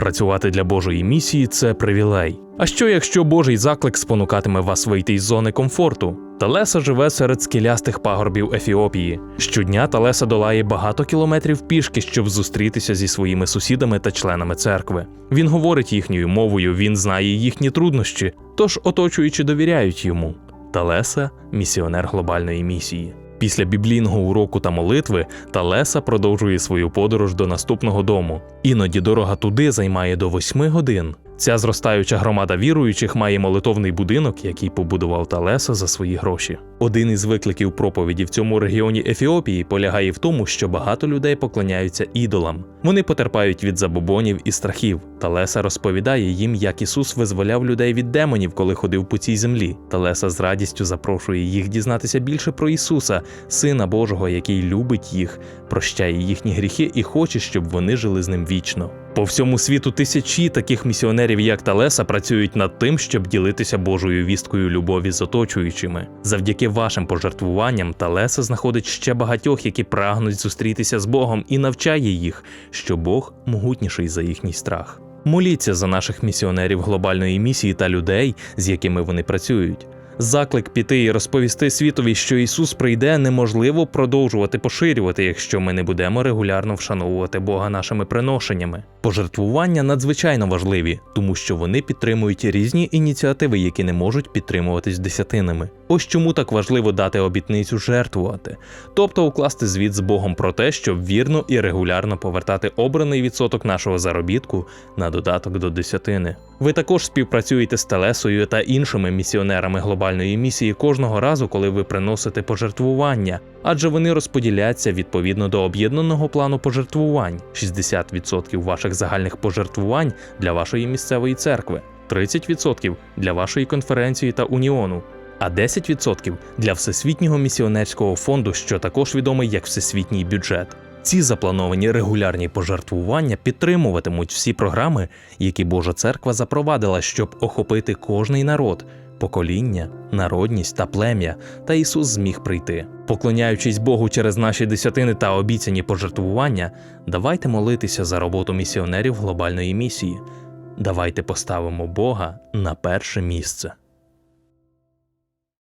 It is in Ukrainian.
Працювати для Божої місії це привілей. А що якщо Божий заклик спонукатиме вас вийти із зони комфорту? Талеса живе серед скелястих пагорбів Ефіопії. Щодня Талеса долає багато кілометрів пішки, щоб зустрітися зі своїми сусідами та членами церкви. Він говорить їхньою мовою, він знає їхні труднощі, тож оточуючи довіряють йому. Талеса місіонер глобальної місії. Після біблійного уроку та молитви Талеса продовжує свою подорож до наступного дому. Іноді дорога туди займає до восьми годин. Ця зростаюча громада віруючих має молитовний будинок, який побудував Талеса за свої гроші. Один із викликів проповіді в цьому регіоні Ефіопії полягає в тому, що багато людей поклоняються ідолам. Вони потерпають від забобонів і страхів. Талеса розповідає їм, як Ісус визволяв людей від демонів, коли ходив по цій землі. Талеса з радістю запрошує їх дізнатися більше про Ісуса, Сина Божого, який любить їх, прощає їхні гріхи і хоче, щоб вони жили з ним вічно. По всьому світу тисячі таких місіонерів, як Талеса, працюють над тим, щоб ділитися Божою вісткою любові з оточуючими. Завдяки вашим пожертвуванням Талеса знаходить ще багатьох, які прагнуть зустрітися з Богом, і навчає їх, що Бог могутніший за їхній страх. Моліться за наших місіонерів глобальної місії та людей, з якими вони працюють. Заклик піти і розповісти світові, що Ісус прийде, неможливо продовжувати поширювати, якщо ми не будемо регулярно вшановувати Бога нашими приношеннями. Пожертвування надзвичайно важливі, тому що вони підтримують різні ініціативи, які не можуть підтримуватись десятинами. Ось чому так важливо дати обітницю жертвувати, тобто укласти звіт з Богом про те, щоб вірно і регулярно повертати обраний відсоток нашого заробітку на додаток до десятини. Ви також співпрацюєте з Телесою та іншими місіонерами глобальної місії кожного разу, коли ви приносите пожертвування, адже вони розподіляться відповідно до об'єднаного плану пожертвувань: 60% ваших загальних пожертвувань для вашої місцевої церкви, 30% для вашої конференції та уніону. А 10% для Всесвітнього місіонерського фонду, що також відомий як Всесвітній бюджет. Ці заплановані регулярні пожертвування підтримуватимуть всі програми, які Божа церква запровадила, щоб охопити кожний народ, покоління, народність та плем'я, та Ісус зміг прийти. Поклоняючись Богу через наші десятини та обіцяні пожертвування, давайте молитися за роботу місіонерів глобальної місії. Давайте поставимо Бога на перше місце.